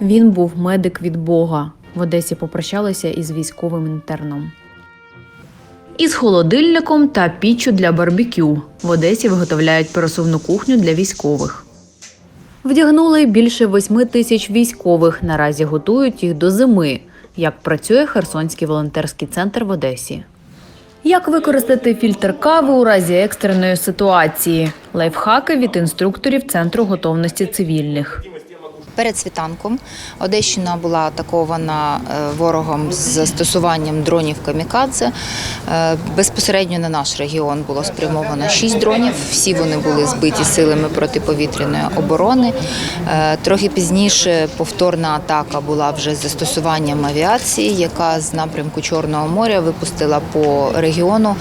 Він був медик від Бога. В Одесі попрощалися із військовим інтерном. Із холодильником та піччю для барбекю. В Одесі виготовляють пересувну кухню для військових. Вдягнули більше восьми тисяч військових. Наразі готують їх до зими. Як працює Херсонський волонтерський центр в Одесі? Як використати фільтр кави у разі екстреної ситуації? Лайфхаки від інструкторів Центру готовності цивільних. Перед світанком Одещина була атакована е, ворогом з застосуванням дронів камікадзе. Е, Безпосередньо на наш регіон було спрямовано шість дронів. Всі вони були збиті силами протиповітряної оборони. Е, Трохи пізніше повторна атака була вже з застосуванням авіації, яка з напрямку Чорного моря випустила по регіону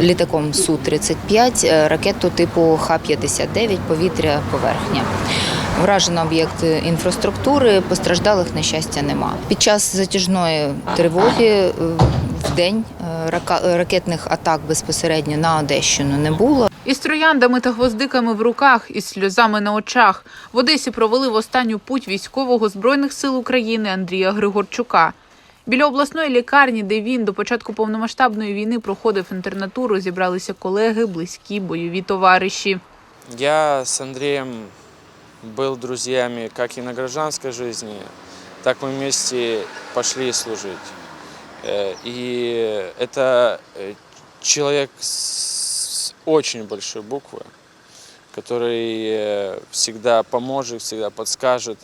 літаком Су-35 е, ракету типу Х-59 повітря поверхня. Вражено об'єкт інфраструктури, постраждалих, на щастя, нема. Під час затяжної тривоги е, в день е, ракетних атак безпосередньо на Одещину не було. Із трояндами та гвоздиками в руках, із сльозами на очах в Одесі провели в останню путь військового збройних сил України Андрія Григорчука. Біля обласної лікарні, де він до початку повномасштабної війни проходив інтернатуру, зібралися колеги, близькі, бойові товариші. Я с Андреем был друзьями как и на гражданской жизни, так мы вместе пошли служить. Э, И это э, человек с очень большой буквы, который э, всегда поможет, всегда подскажет,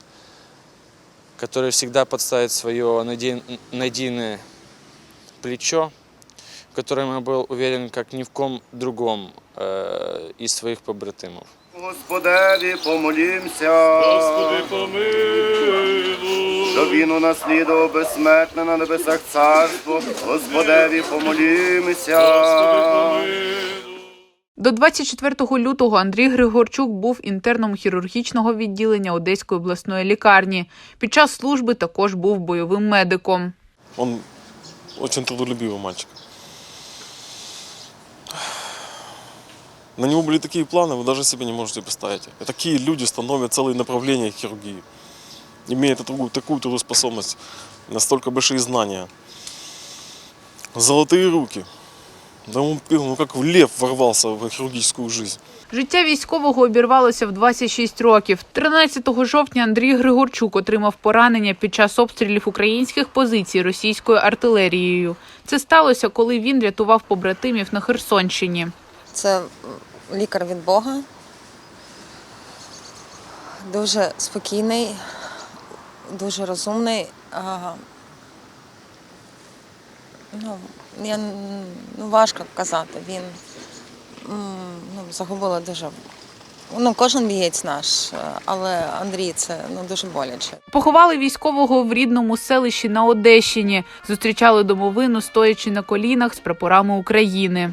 который всегда подставит свое надійное плечо, в котором я был уверен, как ни в ком другом из своих побратимов. Господеві помолімся. Господи, помилуй. Щоб він унаслідував безсмертне на небесах царство. Господеві помолімся. До 24 лютого Андрій Григорчук був інтерном хірургічного відділення Одеської обласної лікарні. Під час служби також був бойовим медиком. Он очень трудолюбивый мальчик. На него были такие планы, вы даже себе не можете представить. И такие люди становят целые направления хирургии. Имея такую, такую трудоспособность, настолько большие знания. Золотые руки. Да он, ну, как в лев ворвался в хирургическую жизнь. Життя військового обірвалося в 26 років. 13 жовтня Андрій Григорчук отримав поранення під час обстрілів українських позицій російською артилерією. Це сталося, коли він рятував побратимів на Херсонщині. Це лікар від Бога. Дуже спокійний, дуже розумний. Ну, я, ну, важко казати. Він ну, загубила дуже. Ну, кожен бієць наш, але Андрій це ну, дуже боляче. Поховали військового в рідному селищі на Одещині. Зустрічали домовину, стоячи на колінах з прапорами України.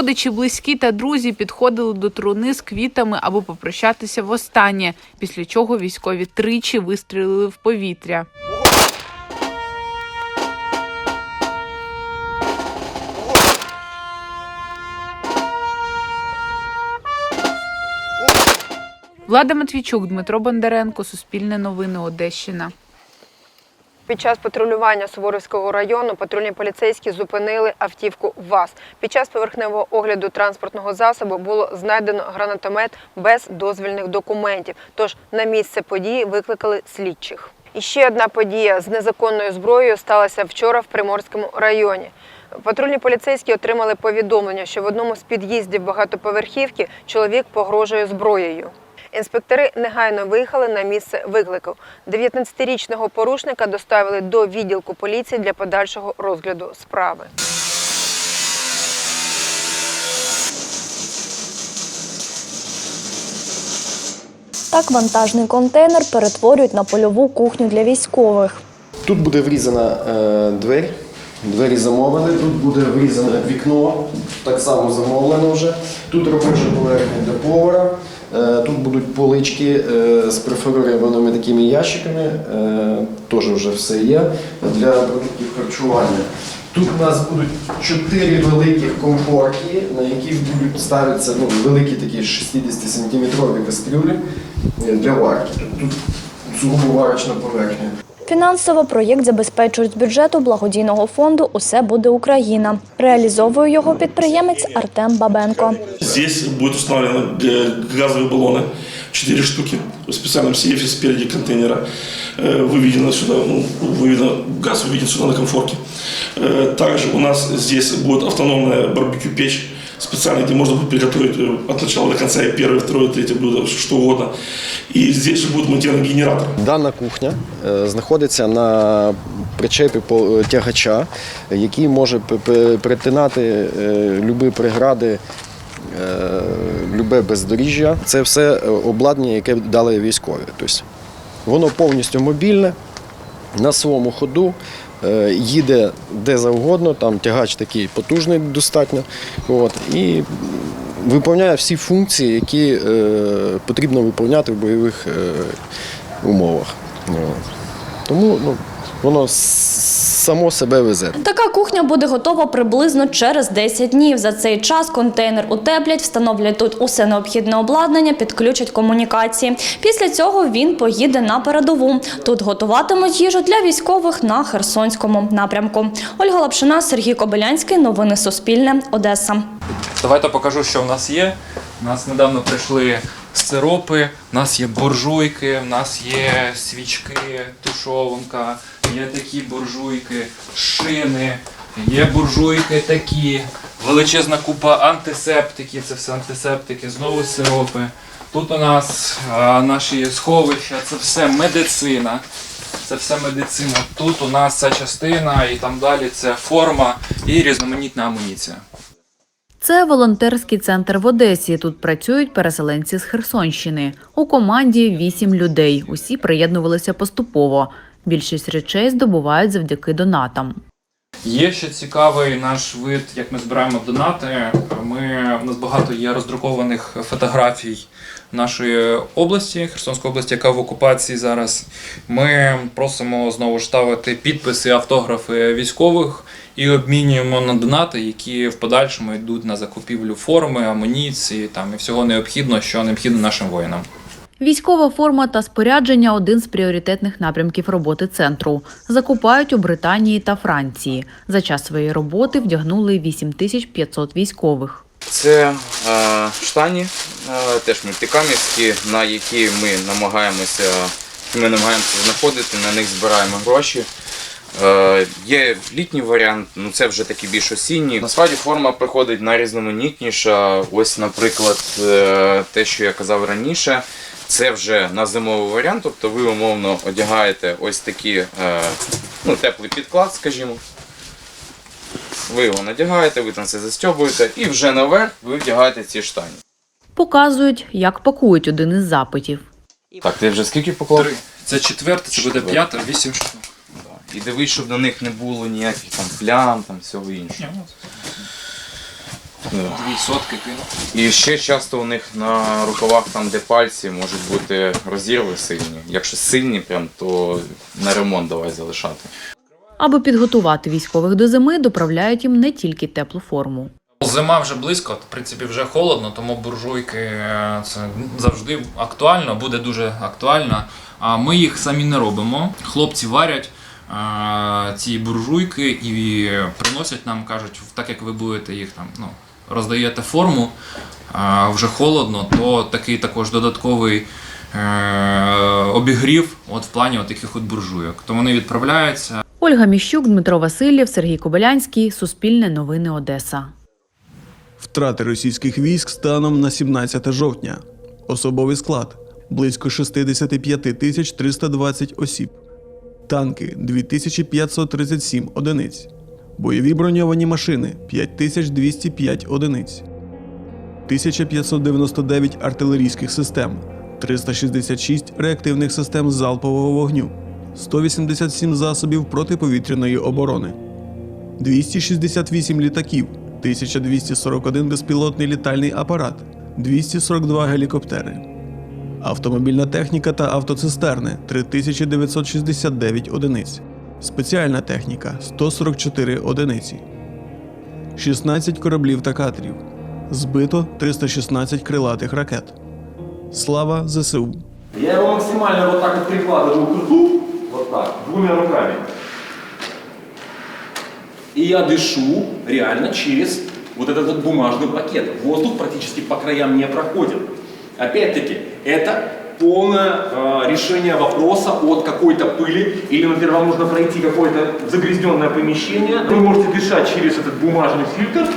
Родичі, близькі та друзі підходили до труни з квітами, аби попрощатися востаннє, після чого військові тричі вистрілили в повітря. Влада Матвійчук, Дмитро Бондаренко, Суспільне новини, Одещина. Під час патрулювання Суворовського району патрульні поліцейські зупинили автівку ВАЗ. Під час поверхневого огляду транспортного засобу було знайдено гранатомет без дозвільних документів. Тож на місце події викликали слідчих. І ще одна подія з незаконною зброєю сталася вчора в Приморському районі. Патрульні поліцейські отримали повідомлення, що в одному з під'їздів багатоповерхівки чоловік погрожує зброєю. Інспектори негайно виїхали на місце виклику. 19-річного порушника доставили до відділку поліції для подальшого розгляду справи. Так вантажний контейнер перетворюють на польову кухню для військових. Тут буде врізана е, двері. Двері замовили, тут буде врізане вікно, так само замовлено вже. Тут робоча поверхня для повара, Тут будуть полички е, з перфорованими такими ящиками, е, теж вже все є для продуктів харчування. Тут у нас будуть чотири великих комфорки, на яких будуть ставитися ну, великі такі 60-сантиметрові кастрюлі е, для варки. Тут сугубо варочна поверхня. Фінансово проєкт забезпечують з бюджету благодійного фонду Усе буде Україна. Реалізовує його підприємець Артем Бабенко. Здесь будет установлены г- газовые баллоны, 4 штуки в специальном сейфе спереди контейнера. Э, Выведено сюда, ну, выведено, газ выведен сюда на комфорке. Э, Также у нас здесь будет автономная барбекю печь, специально, где можно будет приготовить э, от начала до конца и первое, второе, третье блюдо, что угодно. И здесь же будет монтирован генератор. Дана кухня е, знаходиться на причепі е, тягача, який може перетинати е, любі прегради, е, любе бездоріжжя. Це все обладнання, яке дали військові. Тобто воно повністю мобільне, на своєму ходу. Е, Їде де завгодно, там тягач такий потужний достатньо. От, і виповняє всі функції, які е, потрібно виповняти в бойових е, умовах. Тому ну, воно само себе везе. Така кухня буде готова приблизно через 10 днів. За цей час контейнер утеплять, встановлять тут усе необхідне обладнання, підключать комунікації. Після цього він поїде на передову. Тут готуватимуть їжу для військових на Херсонському напрямку. Ольга Лапшина, Сергій Кобилянський. Новини Суспільне. Одеса. Давайте покажу, що в нас є. У нас недавно прийшли сиропи, у нас є буржуйки, у нас є свічки, тушованка, є такі буржуйки, шини, є буржуйки такі, величезна купа антисептики, це все антисептики, знову сиропи. Тут у нас а, наші сховища, це все медицина. Це все медицина. Тут у нас ця частина і там далі це форма і різноманітна амуніція. Це волонтерський центр в Одесі. Тут працюють переселенці з Херсонщини. У команді вісім людей. Усі приєднувалися поступово. Більшість речей здобувають завдяки донатам. Є ще цікавий наш вид, як ми збираємо донати. Ми, у нас багато є роздрукованих фотографій нашої області, Херсонської області, яка в окупації зараз. Ми просимо знову ж ставити підписи, автографи військових і обмінюємо на донати, які в подальшому йдуть на закупівлю форми, амуніції там, і всього необхідного, що необхідно нашим воїнам. Військова форма та спорядження один з пріоритетних напрямків роботи центру. Закупають у Британії та Франції. За час своєї роботи вдягнули 8500 військових. Це е, штані, е, теж мультикамівські, на які ми намагаємося, ми намагаємося знаходити, на них збираємо гроші. Е, є літній варіант, ну це вже такий більш осінній. Насправді форма приходить найрізноманітніша. Ось, наприклад, е, те, що я казав раніше, це вже на зимовий варіант. Тобто ви умовно одягаєте ось такі е, ну, теплий підклад, скажімо. Ви його надягаєте, ви там це застьобуєте, і вже наверх ви вдягаєте ці штані. Показують, як пакують один із запитів. Так, ти вже скільки поклав? Три. Це четверте, це буде п'ята, вісім штук. І дивись, щоб на них не було ніяких там плям, там всього іншого. Да. Дві сотки кинув. І ще часто у них на рукавах, там де пальці, можуть бути розірви сильні. Якщо сильні, прям, то на ремонт давай залишати. Аби підготувати військових до зими, доправляють їм не тільки теплу форму. Зима вже близько, в принципі, вже холодно, тому буржуйки е, це завжди актуально, буде дуже актуально. А ми їх самі не робимо. Хлопці варять е, ці буржуйки і приносять нам, кажуть, так як ви будете їх там ну, роздаєте форму, а вже холодно, то такий також додатковий е, обігрів от в плані от таких от буржуйок. То вони відправляються. Ольга Міщук, Дмитро Васильєв, Сергій Кобилянський. Суспільне новини Одеса. Втрати російських військ станом на 17 жовтня. Особовий склад близько 65 тисяч 320 осіб. Танки 2537 одиниць. Бойові броньовані машини 5205 одиниць. 1599 артилерійських систем, 366 реактивних систем залпового вогню, 187 засобів протиповітряної оборони. 268 літаків, 1241 безпілотний літальний апарат, 242 гелікоптери Автомобільна техніка та автоцистерни 3969 одиниць. Спеціальна техніка 144 одиниці. 16 кораблів та катерів. Збито 316 крилатих ракет. Слава ЗСУ! Я его максимально вот так вот прикладываю к рту, вот так, двумя руками. И я дышу реально через вот этот вот бумажный пакет. Воздух практически по краям не проходит. Опять-таки, это полное э, решение вопроса от какой-то пыли, или, например, вам нужно пройти какое-то загрязненное помещение, вы можете дышать через этот бумажный фильтр,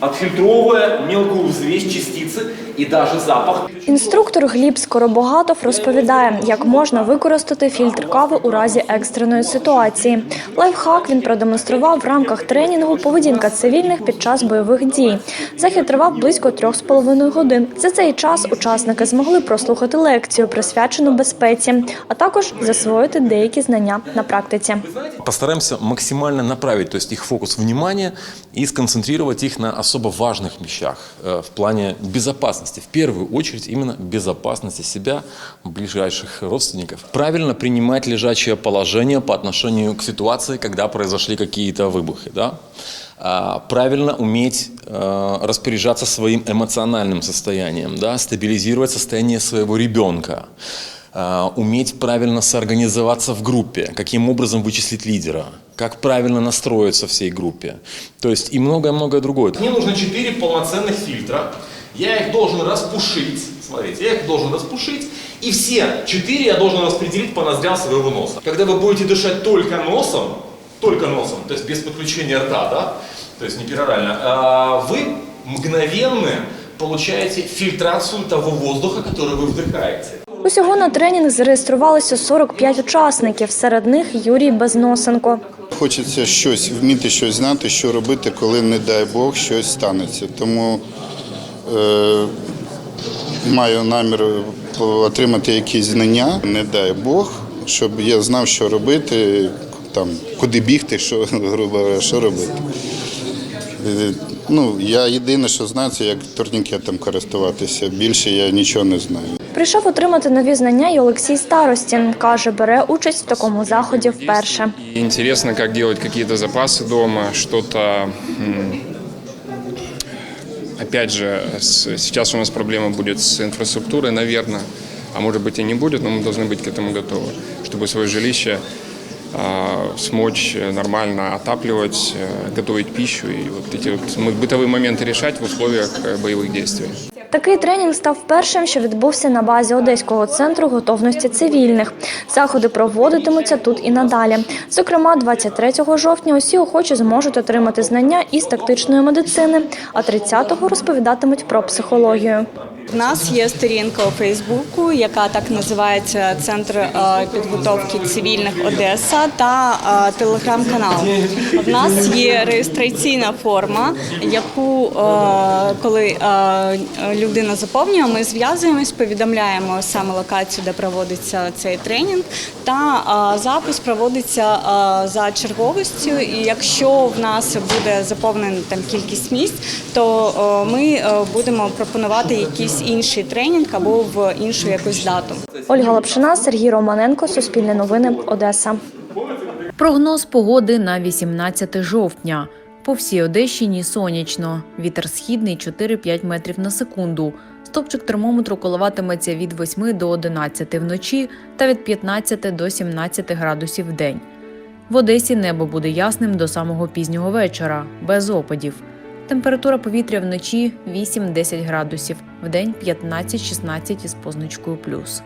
отфильтровывая мелкую взвесь, частицы и даже запах. Інструктор Гліб Скоробогатов розповідає, як можна використати фільтр кави у разі екстреної ситуації. Лайфхак він продемонстрував в рамках тренінгу поведінка цивільних під час бойових дій. Захід тривав близько трьох з половиною годин. За цей час учасники змогли прослухати лекцію, присвячену безпеці, а також засвоїти деякі знання на практиці. Постараемся максимально направить то есть их фокус внимания и сконцентрировать их на особо важных вещах э, в плане безопасности. В первую очередь именно безопасности себя, ближайших родственников. Правильно принимать лежачее положение по отношению к ситуации, когда произошли какие-то выбухи. Да? А, Правильно уметь э, распоряжаться своим эмоциональным состоянием, да? стабилизировать состояние своего ребенка а, уметь правильно соорганизоваться в группе, каким образом вычислить лидера, как правильно настроиться всей группе, то есть и многое-многое другое. Мне нужно 4 полноценных фильтра. Я их должен распушить. Смотрите, я их должен распушить. И все 4 я должен распределить по ноздрям своего носа. Когда вы будете дышать только носом, только носом, то есть без подключения рта, да, то есть не перорально, а, вы мгновенно получаете фильтрацию того воздуха, который вы вдыхаете. Усього на тренінг зареєструвалося 45 учасників. Серед них Юрій Безносенко. Хочеться щось вміти щось знати, що робити, коли, не дай Бог, щось станеться. Тому е, маю намір отримати якісь знання, не дай Бог, щоб я знав, що робити, там, куди бігти, що, грубо що робити. Е, Ну, я єдине, що знаю, це як турнікетом користуватися. Більше я нічого не знаю. Прийшов отримати нові знання і Олексій Старостін. Каже, бере участь в такому заході вперше. И Интересно, как делать какие-то запасы дома, что-то... м, Опять же, с- сейчас у нас проблема будет с инфраструктурой, наверное, а может быть и не будет, но мы должны быть к этому готовы, чтобы свое жилище а, смочь нормально отапливать, э, готовить пищу и вот эти вот м- бытовые моменты решать в условиях э, боевых действий. Такий тренінг став першим, що відбувся на базі Одеського центру готовності цивільних. Заходи проводитимуться тут і надалі. Зокрема, 23 жовтня усі охочі зможуть отримати знання із тактичної медицини, а 30-го розповідатимуть про психологію. У нас є сторінка у Фейсбуку, яка так називається Центр е, підготовки цивільних Одеса та е, телеграм-канал. У нас є реєстраційна форма, яку е, коли людина заповнює, ми зв'язуємось, повідомляємо саме локацію, де проводиться цей тренінг, та запис проводиться за черговістю. І якщо в нас буде заповнена там кількість місць, то ми будемо пропонувати якийсь інший тренінг або в іншу якусь дату. Ольга Лапшина, Сергій Романенко, Суспільне новини, Одеса. Прогноз погоди на 18 жовтня. По всій Одещині сонячно. Вітер східний 4-5 метрів на секунду. Стопчик термометру коливатиметься від 8 до 11 вночі та від 15 до 17 градусів в день. В Одесі небо буде ясним до самого пізнього вечора, без опадів. Температура повітря вночі 8-10 градусів, вдень 15-16 із позначкою плюс.